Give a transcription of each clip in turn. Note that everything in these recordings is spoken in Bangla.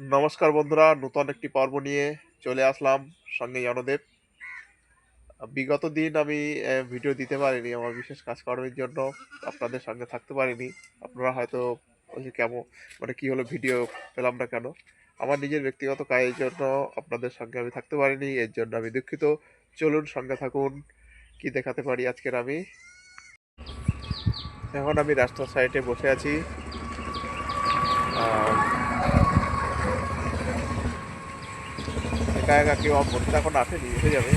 নমস্কার বন্ধুরা, নতুন একটি পর্ব নিয়ে চলে আসলাম সঙ্গে জনদেব বিগত দিন আমি ভিডিও দিতে পারিনি আমার বিশেষ কাজকর্মের জন্য, আপনাদের সঙ্গে থাকতে পারিনি। আপনারা হয়তো বলছে কেমন? মানে কি হলো ভিডিও পেলাম না কেন? আমার নিজের ব্যক্তিগত কাজের জন্য আপনাদের সঙ্গে আমি থাকতে পারিনি, এর জন্য আমি দুঃখিত। চলুন সঙ্গে থাকুন, কি দেখাতে পারি আজকের আমি? এখন আমি রাস্তার সাইডে বসে আছি। একা একা কেউ বন্ধুরা এখন আসেনি, এসে যাবে।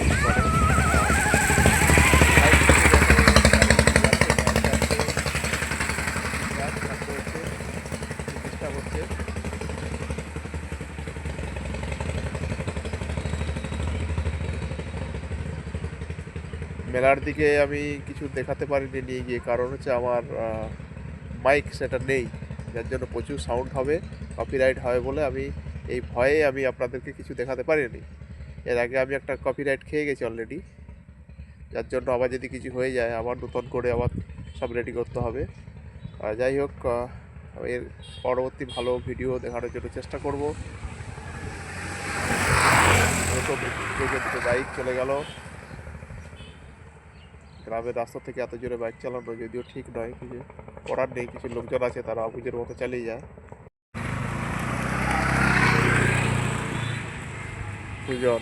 মেলার দিকে আমি কিছু দেখাতে পারিনি, নিয়ে গিয়ে। কারণ হচ্ছে আমার মাইক সেটা নেই। যার জন্য প্রচুর সাউন্ড হবে কপিরাইট হবে বলে আমি এই ভয়ে আমি আপনাদেরকে কিছু দেখাতে পারিনি। এর আগে আমি একটা কপিরাইট খেয়ে গেছি অলরেডি যার জন্য আবার যদি কিছু হয়ে যায়, আবার নতুন করে আবার সব রেডি করতে হবে। যাই হোক এর পরবর্তী ভালো ভিডিও দেখানোর জন্য চেষ্টা করব। বাইক চলে গেল। গ্রামের রাস্তা থেকে এত জোরে বাইক চালানো যদিও ঠিক নয় কিছু করার নেই। কিছু লোকজন আছে, তারা অবুজের মতো চালিয়ে যায়। দুজন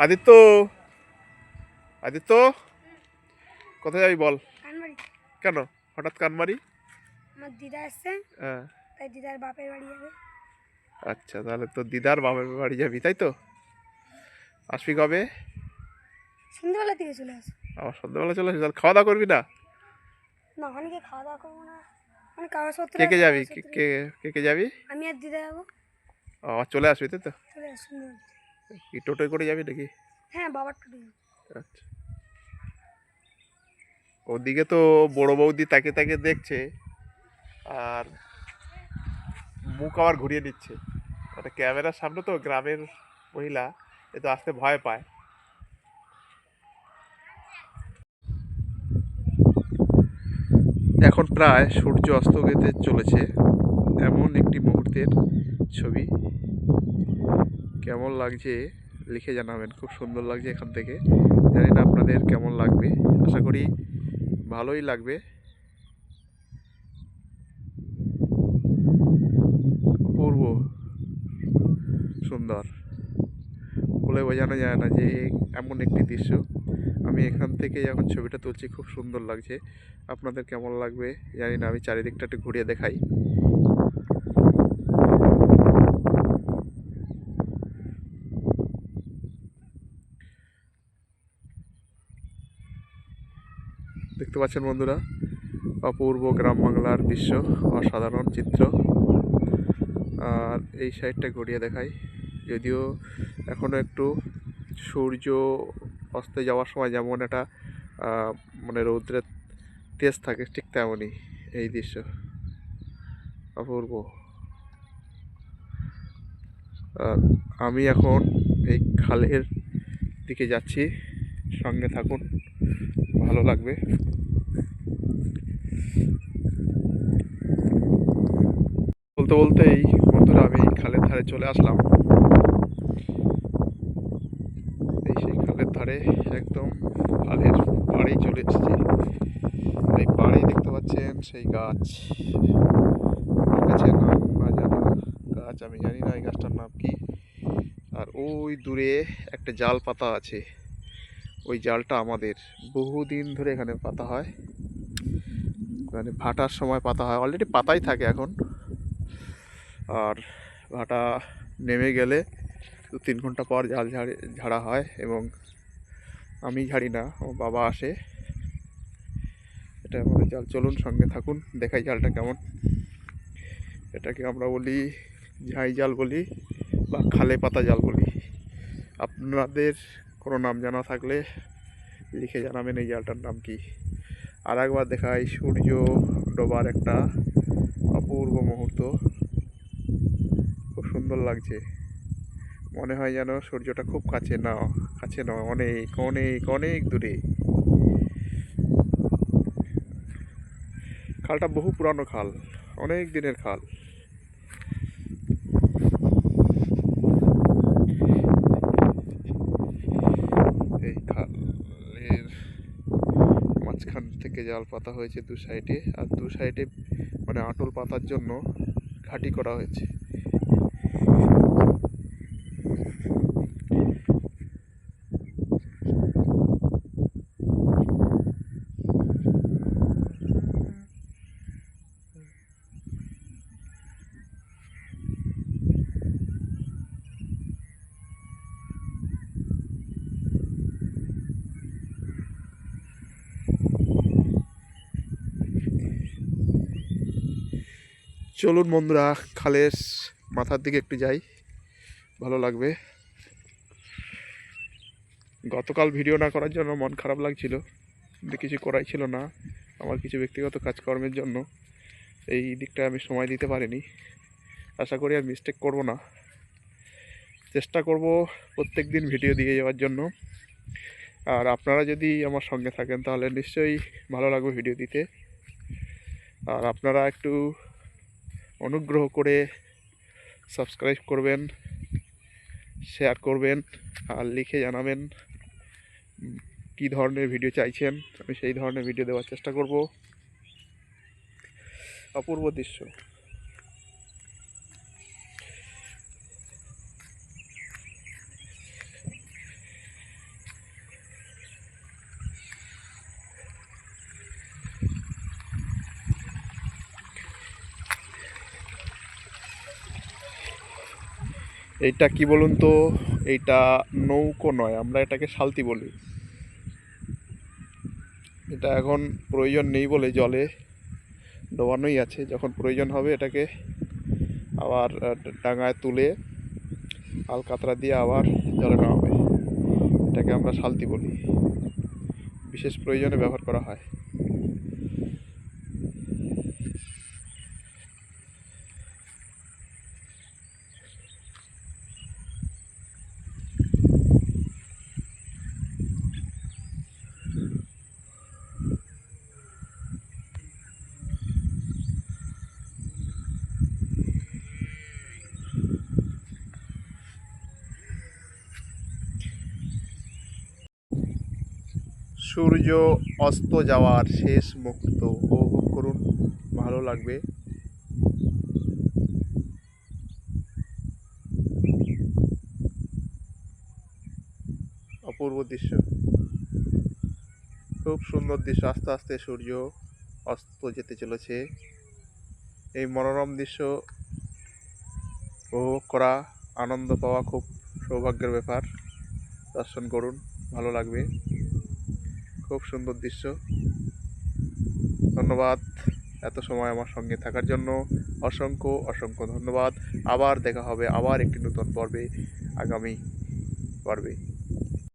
আদিত্য আদিত্য কোথায় যাবি বল? কেন? হঠাৎ কানমারি? আমার দিদা আসছে হ্যাঁ। তাই দিদার বাপের বাড়ি যাবে। আচ্ছা তাহলে তো দিদার বাবার বাড়ি যাবি তাই তো? আসবি কবে? সন্ধ্যেবেলা থেকে চলে আসো আবার সন্ধ্যাবেলা চলে আসবি তাহলে খাওয়া দাওয়া করবি না? না অনেকে খাওয়া দাওয়া করব না? কাগজপত্র কে কে যাবি? কে কে কে কে যাবি? আমি আর দিদা যাব। ও, আবার চলে আসবি তাই তো? চলে আসো সন্ধ্যেবেলা। কি টোটোয় করে যাবি নাকি? হ্যাঁ বাবার টুটু আচ্ছা। ওদিকে তো বড় বৌদি তাকে তাকে দেখছে আর মুখ আবার ঘুরিয়ে দিচ্ছে মানে ক্যামেরার সামনে তো গ্রামের মহিলা এ তো আসতে ভয় পায়। এখন প্রায় সূর্য অস্ত যেতে চলেছে। এমন একটি মুহূর্তের ছবি। কেমন লাগছে লিখে জানাবেন। খুব সুন্দর লাগছে এখান থেকে। জানি না আপনাদের কেমন লাগবে। আশা করি ভালোই লাগবে। অপূর্ব। সুন্দর। বলে বোঝানো যায় না যে এমন একটি দৃশ্য। আমি এখান থেকে যখন ছবিটা তুলছি, খুব সুন্দর লাগছে। আপনাদের কেমন লাগবে? জানি না, আমি চারিদিকটা একটু ঘুরিয়ে দেখাই। দেখতে পাচ্ছেন বন্ধুরা, অপূর্ব গ্রাম বাংলার দৃশ্য, অসাধারণ চিত্র। আর এই সাইডটা ঘুরিয়ে দেখাই, যদিও এখনও একটু সূর্য অস্তে যাওয়ার সময় যেমন একটা মানে রৌদ্রের তেজ থাকে ঠিক তেমনই এই দৃশ্য। অপূর্ব। আমি এখন এই খালের দিকে যাচ্ছি। সঙ্গে থাকুন, ভালো লাগবে। বলতে বলতেই বন্ধুরা আমি খালের ধারে চলে আসলাম এই সেই খালের ধারে একদম খালের পাড়েই চলে এসেছি। এই পাড়েই দেখতে পাচ্ছেন সেই গাছ। কাছে নাম না জানা গাছ, আমি জানি না এই গাছটার নাম কি। আর ওই দূরে একটা জাল পাতা আছে। ওই জালটা আমাদের বহুদিন ধরে এখানে পাতা হয়। মানে ভাটার সময় পাতা হয়। অলরেডি পাতাই থাকে এখন। আর ভাটা নেমে গেলে দু তিন ঘণ্টা পর জাল ঝাড়ে, ঝাড়া হয় এবং আমি ঝাড়ি না ও বাবা আসে। এটা আমাদের জাল, চলুন সঙ্গে থাকুন, দেখাই জালটা কেমন। এটাকে আমরা বলি ঝাই জাল বলি বা খালে পাতা জাল বলি। আপনাদের কোনো নাম জানা থাকলে লিখে জানাবেন এই জালটার নাম কি। আর একবার দেখাই সূর্য ডোবার একটা অপূর্ব মুহূর্ত। খুব সুন্দর লাগছে। মনে হয় যেন সূর্যটা খুব কাছে না কাছে নয় অনেক অনেক অনেক দূরে। খালটা বহু পুরানো খাল, অনেক দিনের খাল। এই খালের মাঝখান থেকে জাল পাতা হয়েছে দু সাইডে আর দু সাইডে মানে আটল পাতার জন্য ঘাটি করা হয়েছে। চলুন বন্ধুরা, খালের মাথার দিকে একটু যাই। ভালো লাগবে। গতকাল ভিডিও না করার জন্য মন খারাপ লাগছিল। কিছু করাই ছিল না। আমার কিছু ব্যক্তিগত কাজকর্মের জন্য এই দিকটা আমি সময় দিতে পারিনি। আশা করি আর মিস্টেক করব না। চেষ্টা করব প্রত্যেক দিন ভিডিও দিয়ে যাওয়ার জন্য। আর আপনারা যদি আমার সঙ্গে থাকেন, তাহলে নিশ্চয়ই ভালো লাগবে ভিডিও দিতে। আর আপনারা একটু অনুগ্রহ করে সাবস্ক্রাইব করবেন শেয়ার করবেন আর লিখে জানাবেন কি ধরনের ভিডিও চাইছেন। আমি সেই ধরনের ভিডিও দেওয়ার চেষ্টা করব। অপূর্ব দৃশ্য। এইটা কি বলুন তো? এইটা নৌকো নয়, আমরা এটাকে শালতি বলি। এটা এখন প্রয়োজন নেই বলে জলে ডোবানোই আছে, যখন প্রয়োজন হবে এটাকে আবার ডাঙায় তুলে আলকাতরা দিয়ে আবার জলে নামাবে। এটাকে আমরা শালতি বলি। বিশেষ প্রয়োজনে ব্যবহার করা হয়। সূর্য অস্ত যাওয়ার শেষ মুহূর্ত উপভোগ করুন। ভালো লাগবে। অপূর্ব দৃশ্য। খুব সুন্দর দৃশ্য। আস্তে আস্তে সূর্য অস্ত যেতে চলেছে। এই মনোরম দৃশ্য উপভোগ করা, আনন্দ পাওয়া খুব সৌভাগ্যের ব্যাপার। দর্শন করুন। ভালো লাগবে। খুব সুন্দর দৃশ্য। ধন্যবাদ এত সময় আমার সঙ্গে থাকার জন্য। অসংখ্য অসংখ্য ধন্যবাদ। আবার দেখা হবে আবার একটি নতুন পর্বে, আগামী পর্বে।